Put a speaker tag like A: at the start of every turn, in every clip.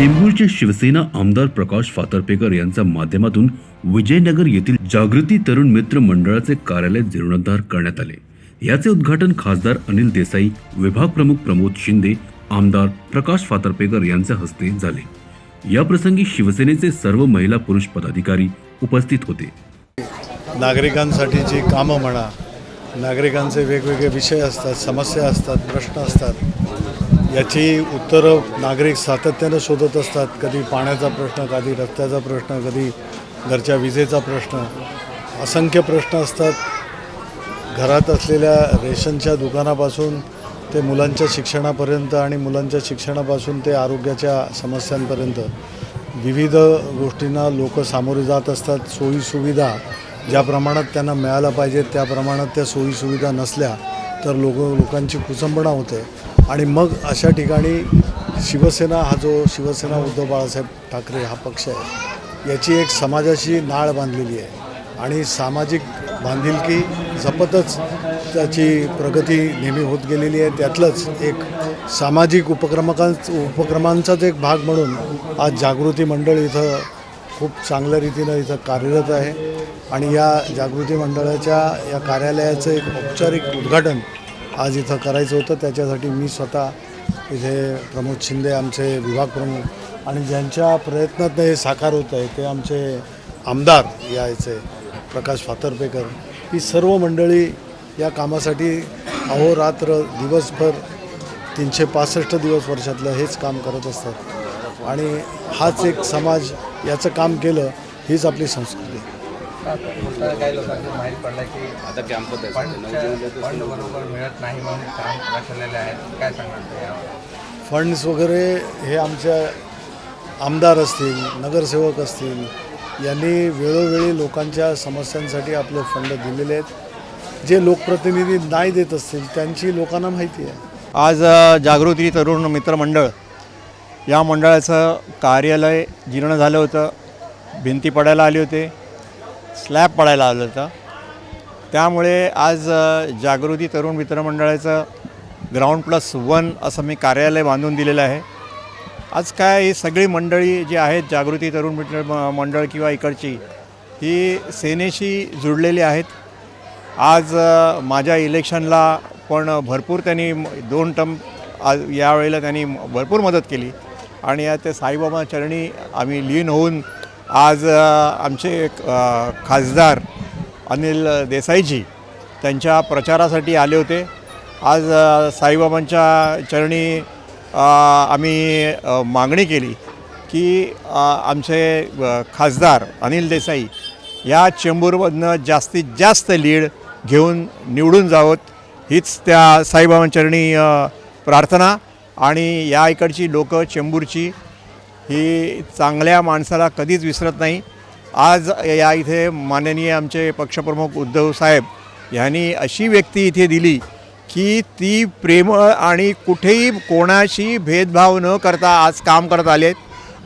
A: चेंबूरचे शिवसेना आमदार प्रकाश फातर्पेकर यांच्या माध्यमातून विजयनगर येथील जागृती तरुण मित्र मंडळाचे कार्यालय जीर्णोद्धार करण्यात आले. याचे उद्घाटन खासदार अनिल देसाई विभाग प्रमुख प्रमोद शिंदे आमदार प्रकाश फातर्पेकर यांच्या हस्ते झाले. या प्रसंगी शिवसेनेचे सर्व महिला पुरुष पदाधिकारी उपस्थित होते.
B: नागरिकांसाठीची कामं म्हणा नागरिकांचे वेगवेगळे विषय असतात समस्या असतात प्रश्न असतात याची उत्तरं नागरिक सातत्यानं शोधत असतात. कधी पाण्याचा प्रश्न कधी रस्त्याचा प्रश्न कधी घरच्या विजेचा प्रश्न. असंख्य प्रश्न असतात. घरात असलेल्या रेशनच्या दुकानापासून ते मुलांच्या शिक्षणापर्यंत आणि मुलांच्या शिक्षणापासून ते आरोग्याच्या समस्यांपर्यंत. विविध गोष्टींना लोक सामोरे जात असतात. सोयीसुविधा ज्या प्रमाणात त्यांना मिळायला पाहिजे त्या प्रमाणात त्या सोयीसुविधा नसल्या तर लोक लोकांची कुचंबणा होते. आणि मग अशा ठिकाणी शिवसेना हा जो शिवसेना उद्धव बाळासाहेब ठाकरे हा पक्ष आहे याची एक समाजाशी नाळ बांधलेली आहे. आणि सामाजिक बांधिलकी जपतच त्याची प्रगती नेहमी होत गेलेली आहे. त्यातलंच एक सामाजिक उपक्रमकांच उपक्रमांचाच एक भाग म्हणून आज जागृती मंडळ इथं खूप चांगल्या रीतीनं इथं कार्यरत आहे. आणि या जागृती मंडळाच्या या कार्यालयाचं एक औपचारिक उद्घाटन आज इथं करायचं होतं. त्याच्यासाठी मी स्वतः इथे प्रमोद शिंदे आमचे विभाग प्रमुख आणि ज्यांच्या प्रयत्नातनं हे साकार होत आहे ते आमचे आमदार यायचे प्रकाश फातर्पेकर. ही सर्व मंडळी या कामासाठी अहोरात्र दिवसभर तीनशे पासष्ट दिवस वर्षातलं हेच काम करत असतात. आणि हाच एक समाज याचं काम केलं हीच आपली संस्कृती. आहे.
C: काही लोकांना माहीत पडलं की
D: आता कॅम्प
C: फंडच्या फंड बरोबर मिळत नाही म्हणून काम रखडलेले आहेत काय सांगणार ते यावर?
B: फंड्स वगैरे हे आमच्या आमदार असतील नगरसेवक असतील यांनी वेळोवेळी लोकांच्या समस्यांसाठी आपले फंड दिलेले आहेत जे लोकप्रतिनिधी नाही देत असतील त्यांची लोकांना माहिती आहे
E: आज जागृती तरुण मित्रमंडळ या मंडळाचं कार्यालय जीर्ण झालं होतं भिंती पडायला आली होते स्लॅब पडायला आलं होतं. त्यामुळे आज जागृती तरुण मित्रमंडळाचं ग्राउंड प्लस वन असं मी कार्यालय बांधून दिलेलं आहे. आज काय ही सगळी मंडळी जी आहेत जागृती तरुण मित्र म- मंडळ किंवा इकडची ही सेनेशी जुळलेली आहेत. आज माझ्या इलेक्शनला पण भरपूर त्यांनी दोन टर्म आज यावेळेला त्यांनी भरपूर मदत केली. आणि या ते साईबाबा चरणी आम्ही लीन होऊन आज आमचे खासदार अनिल देसाईजी त्यांच्या प्रचारासाठी आले होते. आज साईबाबांच्या चरणी आम्ही मागणी केली की आमचे खासदार अनिल देसाई या चेंबूरमधनं जास्तीत जास्त लीड घेऊन निवडून जावत. हीच त्या साईबाबांचरणी प्रार्थना आणि या इकडची लोकं चेंबूरची ही चांगल्या माणसाला कधीच विसरत नाही. आज या इथे माननीय आमचे पक्षप्रमुख उद्धव साहेब यांनी अशी व्यक्ती इथे दिली की ती प्रेमळ आणि कुठेही कोणाशी भेदभाव न करता आज काम करत आलेत.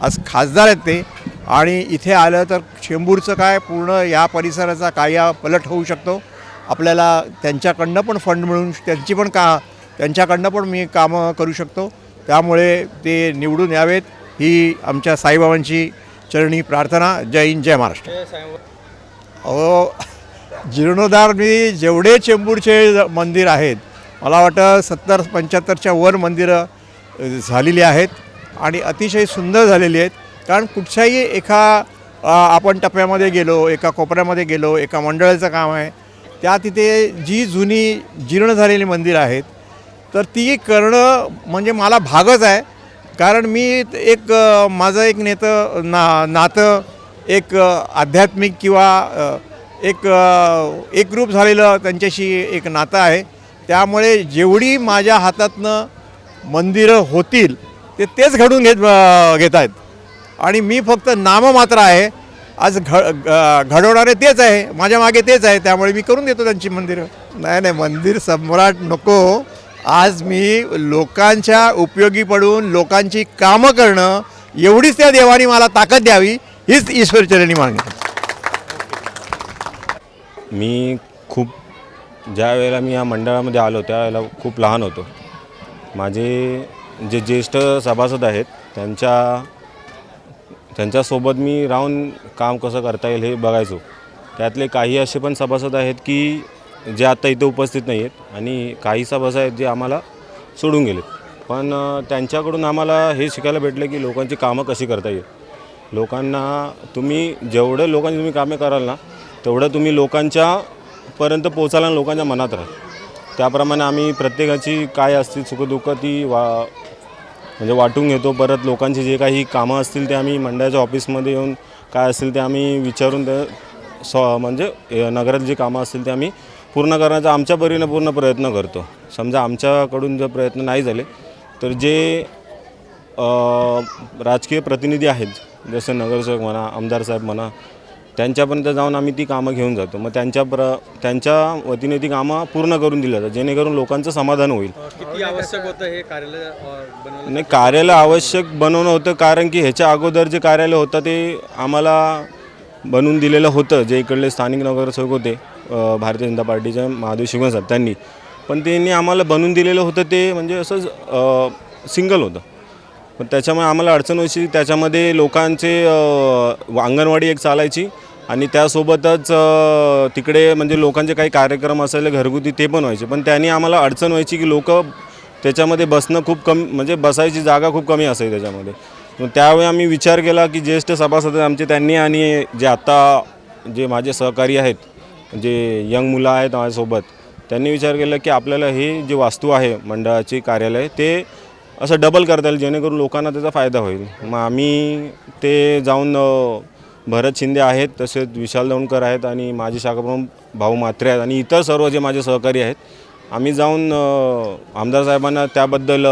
E: आज खासदार आहेत ते. आणि इथे आलं तर शेंबूरचं काय पूर्ण या परिसराचा काया पलट होऊ शकतो. आपल्याला त्यांच्याकडनं पण फंड मिळून त्यांची पण का त्यांच्याकडनं पण मी कामं करू शकतो. त्यामुळे ते निवडून यावेत. ही आमच्या साईबाबांची चरणी प्रार्थना. जय हिंद जय महाराष्ट्र. अहो जीर्णोद्धार मी जेवढे चेंबूरचे मंदिर आहेत मला वाटतं सत्तर पंच्याहत्तरच्या वर मंदिरं झालेली आहेत आणि अतिशय सुंदर झालेली आहेत. कारण कुठच्याही एका आपण टप्प्यामध्ये गेलो एका कोपऱ्यामध्ये गेलो एका मंडळाचं काम आहे त्या तिथे जी जुनी जीर्ण झालेली मंदिरं आहेत तर ती करणं म्हणजे मला भागच आहे. कारण मी एक माझं एक नेतं ना नातं एक आध्यात्मिक किंवा एक एकरूप झालेलं त्यांच्याशी एक नातं आहे. त्यामुळे जेवढी माझ्या हातातनं मंदिरं होतील ते तेच घडून घेत घेत आहेत. आणि मी फक्त नाममात्र आहे. आज घ घडवणारे तेच आहे. माझ्या मागे तेच आहे. त्यामुळे मी करून देतो त्यांची मंदिरं. नाही नाही मंदिर सम्राट नको. आज मी लोकांच्या उपयोगी पडून लोकांची कामं करणं एवढीच त्या देवानी मला ताकद द्यावी हीच ईश्वरचरणी मागणी
D: मी खूप ज्या वेळेला मी या मंडळामध्ये आलो त्यावेळेला खूप लहान होतो. माझे जे ज्येष्ठ सभासद आहेत त्यांच्या त्यांच्यासोबत मी राहून काम कसं करता येईल हे बघायचो. त्यातले काही असे पण सभासद आहेत की जे आत्ता इथे उपस्थित नाही आहेत आणि काही सभासद आहेत जे आम्हाला सोडून गेलेत. पण त्यांच्याकडून आम्हाला हे शिकायला भेटलं की लोकांची कामं कशी करता येईल. लोकांना तुम्ही जेवढं लोकांची तुम्ही कामे कराल ना तेवढं तुम्ही लोकांच्या पर्यंत पोचायला आणि लोकांच्या मनात राहाल त्याप्रमाणे आम्ही प्रत्येकाची काय असतील सुखदुःख ती वा म्हणजे वाटून घेतो. परत लोकांची जे काही कामं असतील ते आम्ही मंडळाच्या ऑफिसमध्ये येऊन काय असतील ते आम्ही विचारून ते स्व म्हणजे नगरात जी कामं असतील ते आम्ही पूर्ण करण्याचा आमच्या परीने पूर्ण प्रयत्न करतो. समजा आमच्याकडून जर प्रयत्न नाही झाले तर जे राजकीय प्रतिनिधी आहेत जसे नगरसेवक म्हणा आमदार साहेब म्हणा त्यांच्यापर्यंत जाऊन आम्ही ती कामं घेऊन जातो. मग त्यांच्या प्र त्यांच्या वतीने ती कामं पूर्ण करून दिली जातात जेणेकरून लोकांचं समाधान होईल.
F: किती आवश्यक होतं हे कार्यालय
D: नाही कार्यालय आवश्यक बनवणं होतं कारण की ह्याच्या अगोदर जे कार्यालय होतं ते आम्हाला बनवून दिलेलं होतं जे इकडले स्थानिक नगरसेवक होते भारतीय जनता पार्टीच्या महादेव शिवणसाहेब त्यांनी. पण त्यांनी आम्हाला बनवून दिलेलं होतं ते म्हणजे असंच सिंगल होतं. पण त्याच्यामुळे आम्हाला अडचण व्हायची त्याच्यामध्ये लोकांचे अंगणवाडी एक चालायची आणि त्यासोबतच तिकडे म्हणजे लोकांचे काही कार्यक्रम असायला घरगुती ते पण व्हायचे. पण त्यांनी आम्हाला अडचण व्हायची की लोक त्याच्यामध्ये बसणं खूप कमी म्हणजे बसायची जागा खूप कमी असायची त्याच्यामध्ये. मग त्यावेळी आम्ही विचार केला की ज्येष्ठ सभासद आमचे त्यांनी आणि जे आत्ता जे माझे सहकारी आहेत जे यंग मुलं आहेत माझ्यासोबत त्यांनी विचार केला की आपल्याला हे जे वास्तू आहे मंडळाची कार्यालय ते असं डबल करता येईल जेणेकरून लोकांना त्याचा फायदा होईल. मग आम्ही ते जाऊन भरत शिंदे आहेत तसेच विशाल दौंडकर आहेत आणि माझे शाखाप्रमुख भाऊ मात्रे आहेत आणि इतर सर्व जे माझे सहकारी आहेत आम्ही जाऊन आमदार साहेबांना त्याबद्दल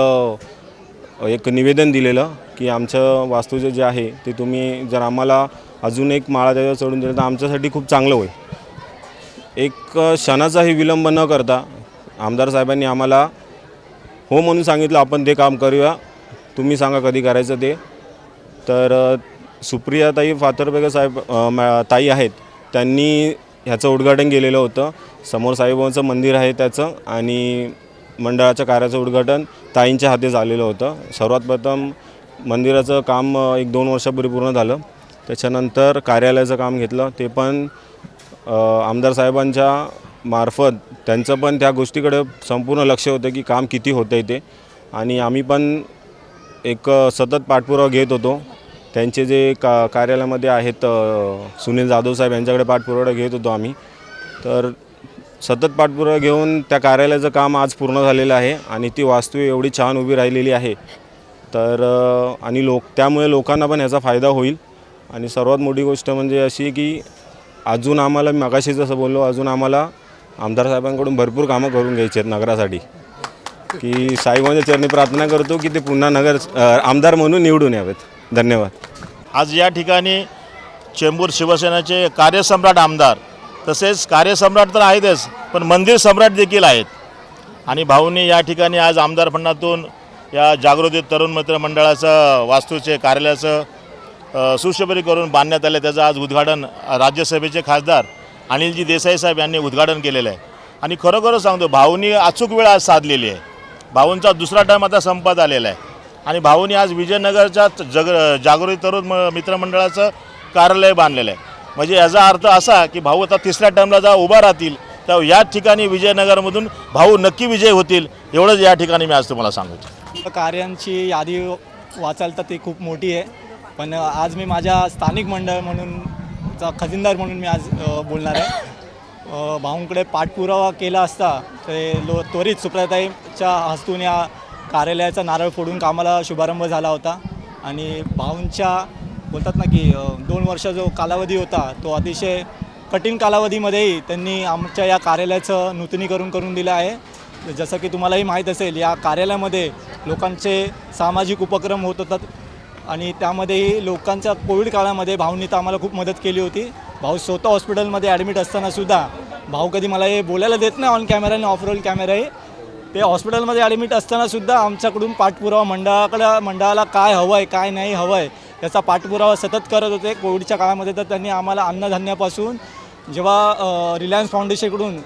D: एक निवेदन दिलेलं. की आमचं वास्तू जे आहे ते तुम्ही जर आम्हाला अजून एक माळा त्याच्यावर चढून दिलं तर आमच्यासाठी खूप चांगलं होईल. एक क्षणाचाही विलंब न करता आमदार साहेबांनी आम्हाला हो म्हणून सांगितलं आपण ते काम करूया तुम्ही सांगा कधी करायचं ते. तर सुप्रियाताई फातरबेगर साहेब ताई आहेत त्यांनी ह्याचं उद्घाटन केलेलं होतं. समोर साईबाबांचं मंदिर आहे त्याचं आणि मंडळाच्या कार्याचं उद्घाटन ताईंच्या हाती झालेलं होतं. सर्वात प्रथम मंदिराचं काम एक दोन वर्षापूर्वी पूर्ण झालं. त्याच्यानंतर कार्यालयाचं काम घेतलं. ते पण आमदार साहेबांच्या मार्फत त्यांचं पण त्या गोष्टीकडे संपूर्ण लक्ष होतं की काम किती होतं आहे ते. आणि आम्ही पण एक सतत पाठपुरावा घेत होतो. त्यांचे जे का कार्यालयामध्ये आहेत सुनील जाधव साहेब यांच्याकडे पाठपुरावा घेत होतो आम्ही. तर सतत पाठपुरावा घेऊन त्या कार्यालयाचं काम आज पूर्ण झालेलं आहे आणि ती वास्तू एवढी छान उभी राहिलेली आहे तर आणि लोक त्यामुळे लोकांना पण ह्याचा फायदा होईल. आणि सर्वात मोठी गोष्ट म्हणजे अशी की अजून आम्हाला मी मगाशी जसं बोललो अजून आम्हाला आमदार साहेबांकडून भरपूर कामं करून घ्यायची आहेत नगरासाठी. की साहेबांच्या चरणी प्रार्थना करतो की ते पुन्हा नगर आमदार म्हणून निवडून यावेत. धन्यवाद.
G: आज या ठिकाणी चेंबूर शिवसेनेचे कार्यसम्राट आमदार तसेच कार्यसम्राट तर आहेतच पण मंदिर सम्राट देखील आहेत. आणि भाऊंनी या ठिकाणी आज आमदारपणातून या जागृती तरुण मित्र मंडळाचं वास्तूचे कार्यालयाचं सुशोभरी करून बांधण्यात आलं त्याचं आज उद्घाटन राज्यसभेचे खासदार अनिलजी देसाई साहेब यांनी उद्घाटन केलेलं आहे. आणि खरोखरच सांगतो भाऊनी अचूक वेळ आज साधलेली आहे. भाऊंचा दुसरा टर्म आता संपत आलेला आहे. आणि भाऊनी आज विजयनगरच्या जग जागृती तरुण म- मित्रमंडळाचं कार्यालय बांधलेलं आहे. म्हणजे याचा अर्थ असा की भाऊ आता तिसऱ्या टर्मला जा उभा राहतील तर याच ठिकाणी विजयनगरमधून भाऊ नक्की विजय होतील एवढंच या ठिकाणी मी आज तुम्हाला सांगतो.
H: कार्यांची यादी वाचाल तर ती खूप मोठी आहे. पण आज मी माझ्या स्थानिक मंडळ म्हणूनचा खजिनदार म्हणून मी आज बोलणार आहे. भाऊंकडे पाठपुरावा केला असता ते लो त्वरित सुप्रताईच्या हस्तून या कार्यालयाचा नारळ फोडून कामाला शुभारंभ झाला होता. आणि भाऊंच्या बोलतात ना की दोन वर्ष जो कालावधी होता तो अतिशय कठीण कालावधीमध्येही त्यांनी आमच्या या कार्यालयाचं नूतनीकरण करून दिलं आहे. जसं की तुम्हालाही माहीत असेल या कार्यालयामध्ये लोकांचे सामाजिक उपक्रम होत होतात आणि त्यामध्येही लोकांच्या कोविड काळामध्ये भाऊंनी तर आम्हाला खूप मदत केली होती. भाऊ स्वतः हॉस्पिटलमध्ये ॲडमिट असतानासुद्धा भाऊ कधी मला हे बोलायला देत नाही ऑन कॅमेरा आणि ऑफ रोल कॅमेराही ते हॉस्पिटलमध्ये ॲडमिट असतानासुद्धा आमच्याकडून पाठपुरावा मंडळाकडं मंडळाला काय हवं आहे काय नाही हवं आहे याचा पाठपुरावा सतत करत होते. कोविडच्या काळामध्ये तर त्यांनी आम्हाला अन्नधान्यापासून जेव्हा रिलायन्स फाउंडेशनकडून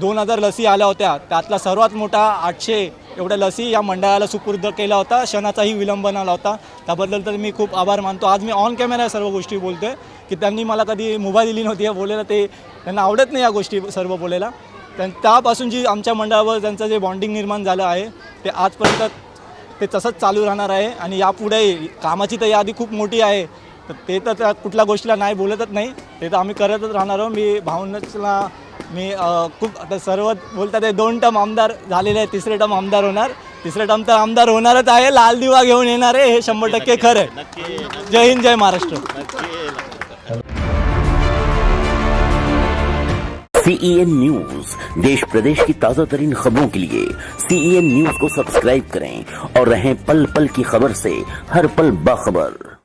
H: दोन हजार लसी आल्या होत्या त्यातला सर्वात मोठा आठशे एवढ्या लसी या मंडळाला सुपूर्द केला होता. क्षणाचाही विलंब न लावता. त्याबद्दल तर मी खूप आभार मानतो. आज मी ऑन कॅमेरा सर्व गोष्टी बोलतो आहे की त्यांनी मला कधी मुभा दिली नव्हती. या बोलायला ते त्यांना आवडत नाही या गोष्टी सर्व बोलायला. त्यां त्यापासून जी आमच्या मंडळावर त्यांचं जे बॉन्डिंग निर्माण झालं आहे ते आजपर्यंत ते तसंच चालू राहणार आहे. आणि यापुढे कामाची तर यादी खूप मोठी आहे. तर ते तर त्या कुठल्या गोष्टीला नाही बोलतच नाही. ते तर आम्ही करतच राहणार आहोत. मी भावनचला मी खूप आता सर्व बोलतात आहे दोन टर्म आमदार झालेले आहे तिसरे टर्म आमदार होणार. तिसरे टर्म तर आमदार होणारच आहे. लाल दिवा घेऊन येणार आहे हे शंभर टक्के खरं आहे. जय हिंद जय महाराष्ट्र.
I: सीईएन न्यूज़ देश प्रदेश की ताज़ा तरीन खबरों के लिए सीईएन न्यूज़ को सब्सक्राइब करें और रहें पल पल की खबर से हर पल बाखबर।